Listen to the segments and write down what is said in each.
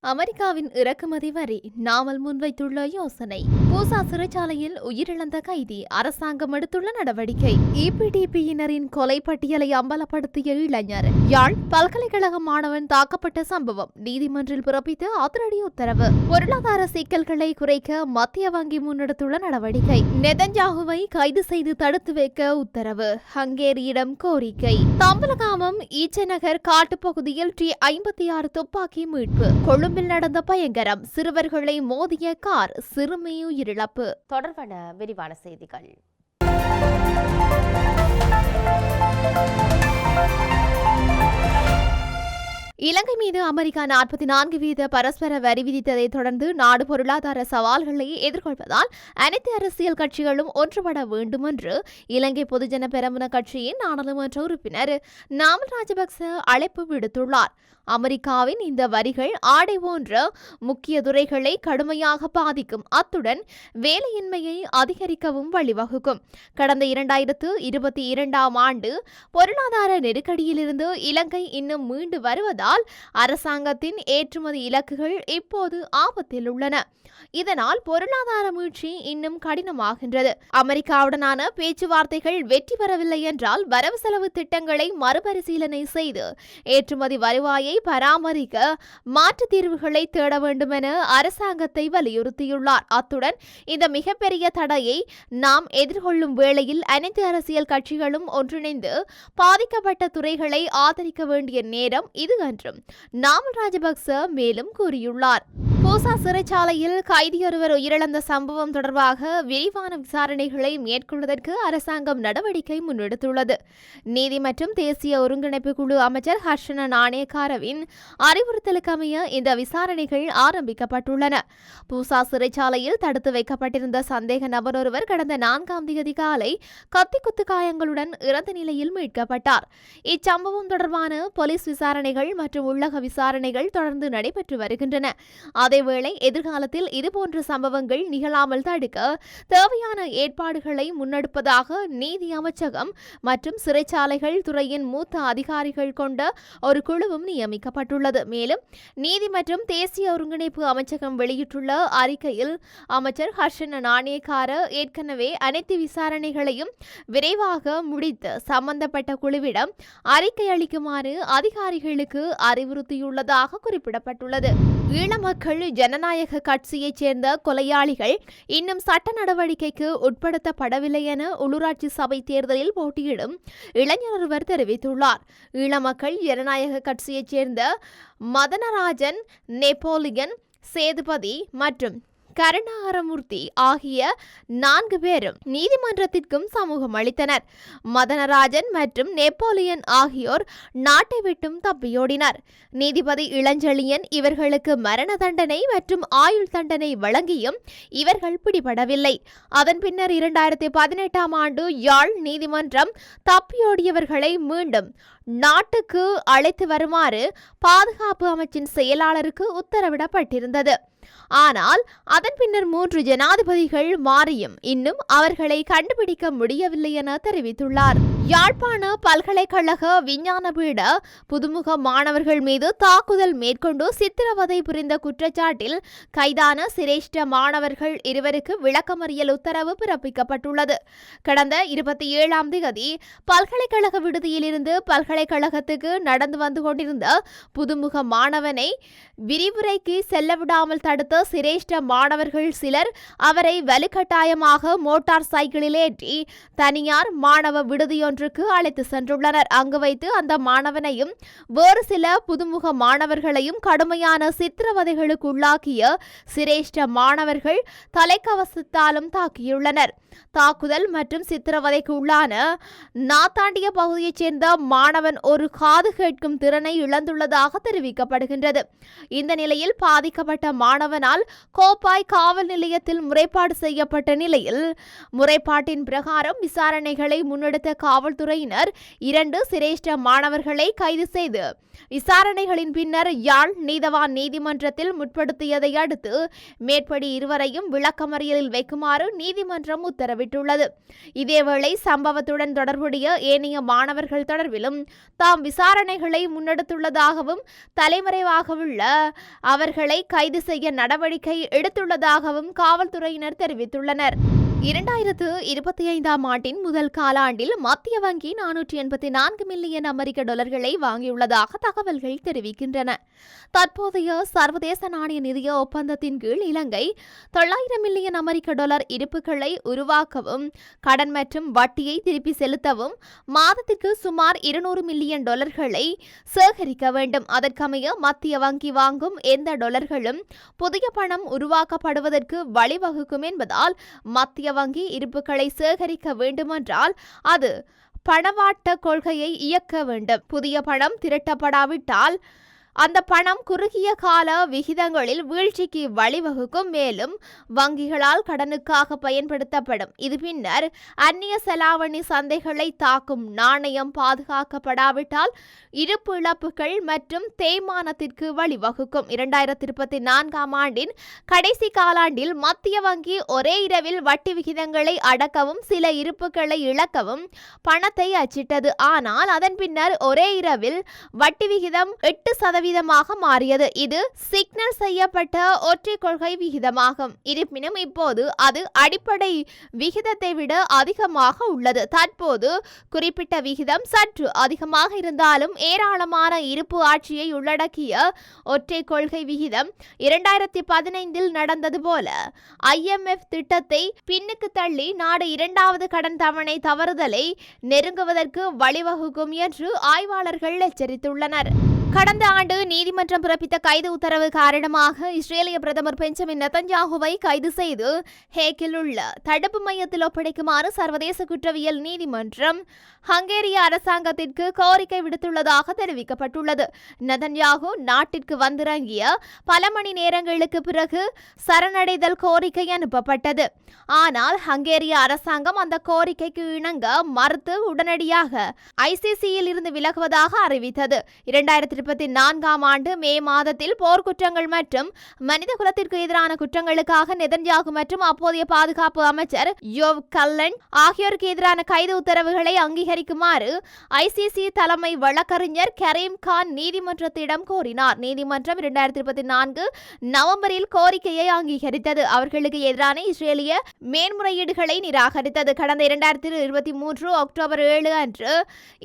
அமெரிக்காவின் இறக்குமதி வரி நாமல் முன்வைத்துள்ள யோசனை. பூசா சிறைச்சாலையில் உயிரிழந்த கைதி அரசாங்கம் எடுத்துள்ள நடவடிக்கை. இபிடிபியினரின் கொலை பட்டியலை அம்பலப்படுத்திய இளைஞர். யாழ் பல்கலைக்கழக மாணவன் தாக்கப்பட்ட சம்பவம் நீதிமன்றில் பிறப்பித்த அதிரடி உத்தரவு. பொருளாதார சிக்கல்களை குறைக்க மத்திய வங்கி முன்னெடுத்துள்ள நடவடிக்கை. நெதஞ்சாகுவை கைது செய்து தடுத்து வைக்க உத்தரவு. ஹங்கேரியிடம் கோரிக்கை. தம்பலகாமம் ஈச்சநகர் காட்டுப்பகுதியில் டி ஐம்பத்தி ஆறு துப்பாக்கி மீட்பு. கொழு கொழும்பில் நடந்த பயங்கரம். சிறுவர்களை மோதிய கார் சிறுமி உயிரிழப்பு தொடர்பான விரிவான செய்திகள். இலங்கை மீது அமெரிக்கா நாற்பத்தி நான்கு வீத பரஸ்பர வரி விதித்ததை தொடர்ந்து நாடு பொருளாதார சவால்களை எதிர்கொள்வதால் அனைத்து அரசியல் கட்சிகளும் ஒன்றுபட வேண்டும் என்று இலங்கை பொதுஜன பெரமுன கட்சியின் நாடாளுமன்ற உறுப்பினர் நாமல் ராஜபக்ச அழைப்பு விடுத்துள்ளார். அமெரிக்காவின் இந்த வரிகள் ஆடை போன்ற முக்கிய துறைகளை கடுமையாக பாதிக்கும். அத்துடன் வேலையின்மையை அதிகரிக்கவும் வழிவகுக்கும். கடந்த இரண்டாயிரத்து இருபத்தி இரண்டாம் ஆண்டு பொருளாதார நெருக்கடியிலிருந்து இலங்கை இன்னும் மீண்டு வருவதால் அரசாங்கத்தின் ஏற்றுமதி இலக்குகள் இப்போது ஆபத்தில் உள்ளன. இதனால் பொருளாதார மீழ்ச்சி இன்னும் கடினமாகின்றது. அமெரிக்காவுடனான பேச்சுவார்த்தைகள் வெற்றி பெறவில்லை என்றால் வரவு செலவு திட்டங்களை மறுபரிசீலனை செய்து ஏற்றுமதி வருவாயை பராமரிக்க மாற்றுத் தீர்வுகளை தேட வேண்டும் என அரசாங்கத்தை வலியுறுத்தியுள்ளார். அத்துடன் இந்த மிகப்பெரிய தடையை நாம் எதிர்கொள்ளும் வேளையில் அனைத்து அரசியல் கட்சிகளும் ஒன்றிணைந்து பாதிக்கப்பட்ட துறைகளை ஆதரிக்க வேண்டிய நேரம் இது என்றும். நாமல் ராஜபக்ச மேலும் கூறியுள்ளார். பூசா சிறைச்சாலையில் கைதியொருவர் உயிரிழந்த சம்பவம் தொடர்பாக விரிவான விசாரணைகளை மேற்கொள்வதற்கு அரசாங்கம் நடவடிக்கை முன்னெடுத்துள்ளது. நீதி மற்றும் தேசிய ஒருங்கிணைப்பு குழு அமைச்சர் ஹர்ஷன நாணேக்காரவின் அறிவுறுத்தலுக்கமைய இந்த விசாரணைகள் ஆரம்பிக்கப்பட்டுள்ளன. பூசா சிறைச்சாலையில் தடுத்து வைக்கப்பட்டிருந்த சந்தேக நபர் ஒருவர் கடந்த நான்காம் தேதி காலை கத்தி குத்து காயங்களுடன் இறந்த நிலையில் மீட்கப்பட்டார். இச்சம்பவம் தொடர்பான போலீஸ் விசாரணைகள் மற்றும் உள்ளக விசாரணைகள் தொடர்ந்து நடைபெற்று வருகின்றன. அதேவேளை எதிர்காலத்தில் இதுபோன்ற சம்பவங்கள் நிகழாமல் தடுக்க தேவையான ஏற்பாடுகளை முன்னெடுப்பதாக நீதி அமைச்சகம் மற்றும் சிறைச்சாலைகள் துறையின் மூத்த அதிகாரிகள் கொண்ட ஒரு குழுவும் நியமிக்கப்பட்டுள்ளது. மேலும் நீதி மற்றும் தேசிய ஒருங்கிணைப்பு அமைச்சகம் வெளியிட்டுள்ள அறிக்கையில் அமைச்சர் ஹர்ஷன நாணயக்கார ஏற்கனவே அனைத்து விசாரணைகளையும் விரைவாக முடித்து சம்பந்தப்பட்ட குழுவிடம் அறிக்கை அளிக்குமாறு அதிகாரிகளுக்கு அறிவுறுத்தியுள்ளதாக குறிப்பிடப்பட்டுள்ளது. ஈழ மக்கள் ஜனநாயக கட்சியைச் சேர்ந்த கொலையாளிகள் இன்னும் சட்ட நடவடிக்கைக்கு உட்படுத்தப்படவில்லை என உள்ளூராட்சி சபை தேர்தலில் போட்டியிடும் இளைஞர் ஒருவர் தெரிவித்துள்ளார். ஈழமக்கள் ஜனநாயக கட்சியைச் சேர்ந்த மதனராஜன் நெப்போலியன் சேதுபதி மற்றும் கருணாகரமூர்த்தி ஆகிய நான்கு பேரும் நீதிமன்றத்திற்கும் சமூகம் அளித்தனர். மதனராஜன் மற்றும் நெப்போலியன் ஆகியோர் நாட்டை விட்டும் தப்பியோடினர். நீதிபதி இளஞ்செழியன் இவர்களுக்கு மரண தண்டனை மற்றும் ஆயுள் தண்டனை வழங்கியும் இவர்கள் பிடிபடவில்லை. அதன் பின்னர் இரண்டாயிரத்தி பதினெட்டாம் ஆண்டு யாழ் நீதிமன்றம் தப்பியோடியவர்களை மீண்டும் நாட்டுக்கு அழைத்து வருமாறு பாதுகாப்பு அமைச்சின் செயலாளருக்கு உத்தரவிடப்பட்டிருந்தது. ஆனால் அதன் பின்னர் மூன்று ஜனாதிபதிகள் மாறியும் இன்னும் அவர்களை கண்டுபிடிக்க முடியவில்லை என தெரிவித்துள்ளார். யாழ்ப்பாண பல்கலைக்கழக விஞ்ஞான பீட புதுமுக மாணவர்கள் மீது தாக்குதல் மேற்கொண்டு சித்திரவதை புரிந்த குற்றச்சாட்டில் கைதான சிரேஷ்ட மாணவர்கள் இருவருக்கு விளக்கமறியல் உத்தரவு பிறப்பிக்கப்பட்டுள்ளது. கடந்த இருபத்தி ஏழாம் தேதி பல்கலைக்கழக விடுதியிலிருந்து பல்கலைக்கழகத்துக்கு நடந்து வந்து கொண்டிருந்த புதுமுக மாணவனை விரிவுரைக்கு செல்ல விடாமல் தடுத்த சிரேஷ்ட மாணவர்கள் சிலர் அவரை வலுக்கட்டாயமாக மோட்டார் சைக்கிளில் ஏற்றி தனியார் மாணவ விடுதியொன்றுக்கு அழைத்து சென்றுள்ளனர். அங்கு வைத்து அந்த மாணவனையும் வேறு சில புதுமுக மாணவர்களையும் கடுமையான சித்திரவதைகளுக்கு உள்ளாக்கிய சிரேஷ்ட மாணவர்கள் தலைக்கவசத்தாலும் தாக்கியுள்ளனர். தாக்குதல் மற்றும் சித்திரவதைக்கு உள்ளான நாத்தாண்டிய பகுதியைச் சேர்ந்த அவன் ஒரு காது கேட்கும் திறனை இழந்துள்ளதாக தெரிவிக்கப்படுகின்றது. இந்த நிலையில் பாதிக்கப்பட்ட மாணவனால் கோப்பாய் காவல் நிலையத்தில் முறைப்பாடு செய்யப்பட்ட நிலையில் முறைப்பாட்டின் பிரகாரம் விசாரணைகளை முன்னெடுத்த காவல்துறையினர் இரண்டு சிரேஷ்ட மாணவர்களை கைது செய்து விசாரணைகளின் பின்னர் யாழ் நீதவான் நீதிமன்றத்தில் முற்படுத்தியதை அடுத்து மேற்படி இருவரையும் விளக்கமறியலில் வைக்குமாறு நீதிமன்றம் உத்தரவிட்டுள்ளது. இதேவேளை சம்பவத்துடன் தொடர்புடைய ஏனைய மாணவர்கள் தொடர்பிலும் தாம் விசாரணைகளை முன்னெடுத்துள்ளதாகவும் தலைமறைவாகவுள்ள அவர்களை கைது செய்ய நடவடிக்கை எடுத்துள்ளதாகவும் காவல்துறையினர் தெரிவித்துள்ளனர். இரண்டாயிரத்து இருபத்தி ஐந்தாம் ஆண்டின் முதல் காலாண்டில் மத்திய வங்கி நானூற்றி எண்பத்தி நான்கு மில்லியன் அமெரிக்க டாலர்களை வாங்கியுள்ளதாக தகவல்கள் தெரிவிக்கின்றன. தற்போதைய சர்வதேச நாணய நிதிய ஒப்பந்தத்தின் கீழ் இலங்கை தொள்ளாயிரம் மில்லியன் அமெரிக்க டாலர் இருப்புகளை உருவாக்கவும் கடன் மற்றும் வட்டியை திருப்பி செலுத்தவும் மாதத்திற்கு சுமார் இருநூறு மில்லியன் டாலர்களை சேகரிக்க வேண்டும். அதற்கமைய மத்திய வங்கி வாங்கும் எந்த டாலர்களும் புதிய பணம் உருவாக்கப்படுவதற்கு வழிவகுக்கும் என்பதால் மத்திய வங்கி இருப்புகளை சேகரிக்க வேண்டுமென்றால் அது பணவாட்ட கொள்கையை இயக்க வேண்டும். புதிய பணம் திரட்டப்படாவிட்டால் அந்த பணம் குறுகிய கால விகிதங்களில் வீழ்ச்சிக்கு வழிவகுக்கும் மேலும் வங்கிகளால் கடனுக்காக பயன்படுத்தப்படும். இது பின்னர் அந்நிய செலாவணி சந்தைகளை தாக்கும் நாணயம் பாதுகாக்கப்படாவிட்டால் இருப்பு இழப்புகள் மற்றும் தேய்மானத்திற்கு வழிவகுக்கும். இரண்டாயிரத்தி இருபத்தி நான்காம் ஆண்டின் கடைசி காலாண்டில் மத்திய வங்கி ஒரே இரவில் வட்டி விகிதங்களை அடக்கவும் சில இருப்புகளை இழக்கவும் பணத்தை அச்சிட்டது. ஆனால் அதன் பின்னர் ஒரே இரவில் வட்டி விகிதம் எட்டு சதவீதம் சதவீதமாக மாறியது. இது சிக்னல் செய்யப்பட்ட ஒற்றை கொள்கை விகிதமாகும். இருப்பினும் இப்போது அது அடிப்படை விகிதத்தை விட அதிகமாக உள்ளது. தற்போது குறிப்பிட்ட விகிதம் சற்று அதிகமாக இருந்தாலும் ஏராளமான இருப்பு ஆட்சியை உள்ளடக்கிய ஒற்றை கொள்கை விகிதம் இரண்டாயிரத்தி பதினைந்தில் நடந்தது போல ஐஎம்எஃப் திட்டத்தை பின்னுக்கு தள்ளி நாடு இரண்டாவது கடன் தவணை தவறுதலை நெருங்குவதற்கு வழிவகுக்கும் என்று ஆய்வாளர்கள் எச்சரித்துள்ளனர். கடந்த ஆண்டு நீதிமன்றம் பிறப்பித்த கைது உத்தரவு காரணமாக இஸ்ரேலிய பிரதமர் பெஞ்சமின் நெத்தன்யாகுவை கைது செய்து ஹேக்கில் உள்ள தடுப்பு மையத்தில் ஒப்படைக்குமாறு சர்வதேச குற்றவியல் நீதிமன்றம் ஹங்கேரிய அரசாங்கத்திற்கு கோரிக்கை விடுத்துள்ளதாக தெரிவிக்கப்பட்டுள்ளது. நெதன்யாகு நாட்டிற்கு வந்திறங்கிய பல மணி நேரங்களுக்கு பிறகு சரணடைதல் கோரிக்கை அனுப்பப்பட்டது. ஆனால் ஹங்கேரிய அரசாங்கம் அந்த கோரிக்கைக்கு இணங்க மறுத்து உடனடியாக ஐசிசியில் இருந்து விலகுவதாக அறிவித்தது. இரண்டாயிரத்தி இருபத்தி நான்காம் ஆண்டு மே மாதத்தில் போர்க்குற்றங்கள் மற்றும் மனித குலத்திற்கு எதிரான குற்றங்களுக்காக நெதன்யாகு மற்றும் அப்போதைய பாதுகாப்பு அமைச்சர் யோவ் கல்லன் ஆகியோருக்கு எதிரான கைது உத்தரவுகளை அங்கீகரிக்குமாறு ஐசிசி தலைமை வழக்கறிஞர் கரீம் கான் நீதிமன்றத்திடம் கோரினார். நீதிமன்றம் இரண்டாயிரத்தி இருபத்தி நான்கு நவம்பரில் கோரிக்கையை அங்கீகரித்தது. அவர்களுக்கு எதிரான இஸ்ரேலிய மேன்முறையீடுகளை நிராகரித்தது. கடந்த இரண்டாயிரத்தி இருபத்தி மூன்று அக்டோபர் ஏழு அன்று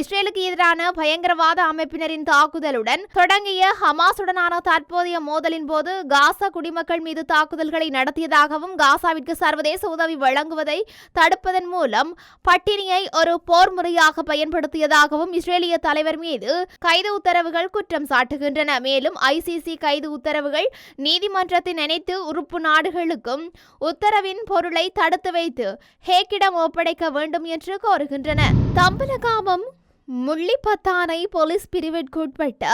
இஸ்ரேலுக்கு எதிரான பயங்கரவாத அமைப்பினரின் தாக்குதல் தாக்குதலுடன் தொடங்கிய ஹமாசுடனான தற்போதைய மோதலின் போது காசா குடிமக்கள் மீது தாக்குதல்களை நடத்தியதாகவும் காசாவிற்கு சர்வதேச உதவி வழங்குவதை தடுப்பதன் மூலம் பட்டினியை ஒரு போர் முறையாக பயன்படுத்தியதாகவும் இஸ்ரேலிய தலைவர் மீது கைது உத்தரவுகள் குற்றம் சாட்டுகின்றன. மேலும் ஐசிசி கைது உத்தரவுகள் நீதிமன்றத்தின் அனைத்து உறுப்பு நாடுகளுக்கும் உத்தரவின் பொருளை தடுத்து வைத்து ஹேக்கிடம் ஒப்படைக்க வேண்டும் என்று கோருகின்றன. தம்பலகாமம் முள்ளிப்பத்தானை போலீஸ் பிரிவிற்குட்பட்ட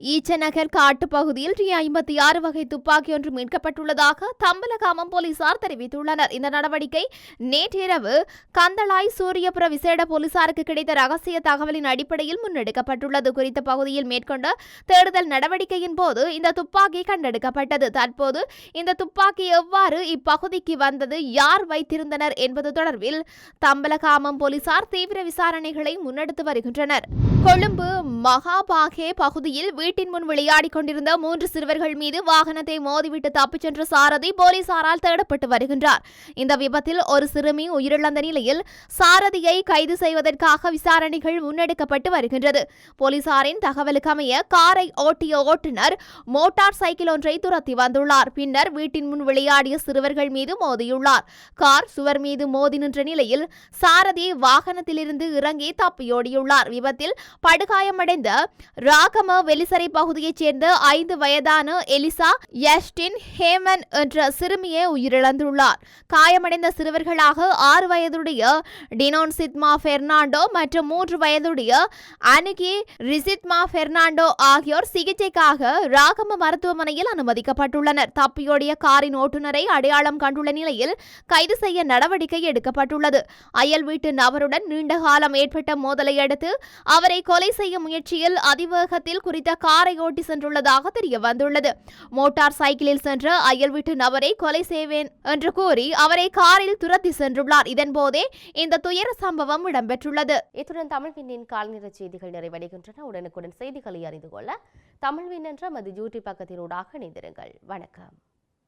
ஈச்சநகர் காட்டுப்பகுதியில் டி ஐம்பத்தி ஆறு வகை துப்பாக்கி ஒன்று மீட்கப்பட்டுள்ளதாக தம்பலகாமம் போலீசார் தெரிவித்துள்ளனர். இந்த நடவடிக்கை நேற்றிரவு கந்தளாய் சூரியபுர விசேட போலீசாருக்கு கிடைத்த ரகசிய தகவலின் அடிப்படையில் முன்னெடுக்கப்பட்டுள்ளது. குறித்த பகுதியில் மேற்கொண்ட தேடுதல் நடவடிக்கையின் போது இந்த துப்பாக்கி கண்டெடுக்கப்பட்டது. தற்போது இந்த துப்பாக்கி எவ்வாறு இப்பகுதிக்கு வந்தது யார் வைத்திருந்தனர் என்பது தொடர்பில் தம்பலகாமம் போலீசார் தீவிர விசாரணைகளை முன்னெடுத்து வருகின்றனர் கொழும்பு மகாபாகே பகுதியில் வீட்டின் முன் விளையாடிக் கொண்டிருந்த மூன்று சிறுவர்கள் மீது வாகனத்தை மோதிவிட்டு தப்பிச் சென்ற சாரதி போலீசாரால் தேடப்பட்டு வருகின்றார். இந்த விபத்தில் ஒரு சிறுமி உயிரிழந்த நிலையில் சாரதியை கைது செய்வதற்காக விசாரணைகள் முன்னெடுக்கப்பட்டு வருகின்றது. போலீசாரின் தகவலுக்கமைய காரை ஓட்டிய ஓட்டுநர் மோட்டார் சைக்கிள் ஒன்றை துரத்தி வந்துள்ளார். பின்னர் வீட்டின் முன் விளையாடிய சிறுவர்கள் மீது மோதியுள்ளார். கார் சுவர் மீது மோதி நின்ற நிலையில் சாரதி வாகனத்திலிருந்து இறங்கி தப்பியோடியுள்ளார். விபத்தில் படுகாயமடைந்த ராகம வெலிசரை பகுதியைச் சேர்ந்த ஐந்து வயதான எலிசா யஸ்டின் ஹேமன் என்ற சிறுமியை உயிரிழந்துள்ளார். காயமடைந்த சிறுவர்களாக ஆறு வயதுடைய டினோன் சித்மா பெர்னாண்டோ மற்றும் மூன்று வயதுடைய அனுகி ரிசித்மா பெர்னாண்டோ ஆகியோர் சிகிச்சைக்காக ராகம மருத்துவமனையில் அனுமதிக்கப்பட்டுள்ளனர். தப்பியோடிய காரின் ஓட்டுநரை அடையாளம் கண்டுள்ள நிலையில் கைது செய்ய நடவடிக்கை எடுக்கப்பட்டுள்ளது. அயல் வீட்டு நபருடன் நீண்ட காலம் ஏற்பட்ட மோதலை அடுத்து அடுத்து அவரை கொலை செய்ய முயற்சியில் அதிவேகத்தில் குறித்த காரை ஓட்டி சென்றுள்ளதாக தெரிய வந்துள்ளது. மோட்டார் சைக்கிளில் சென்ற அயல் வீட்டு நபரை கொலை செய்வேன் என்று கூறி அவரை காரில் துரத்தி சென்றுள்ளார். இதன்போதே இந்த துயர சம்பவம் இடம்பெற்றுள்ளது. இத்துடன் தமிழ்வின்னின் கால்நிற செய்திகள் நிறைவடைகின்றன. உடனுக்குடன் செய்திகளை அறிந்து கொள்ள தமிழ்வின் என்ற மது யூடியூப் பக்கத்தினூடாக இணைந்திருங்கள். வணக்கம்.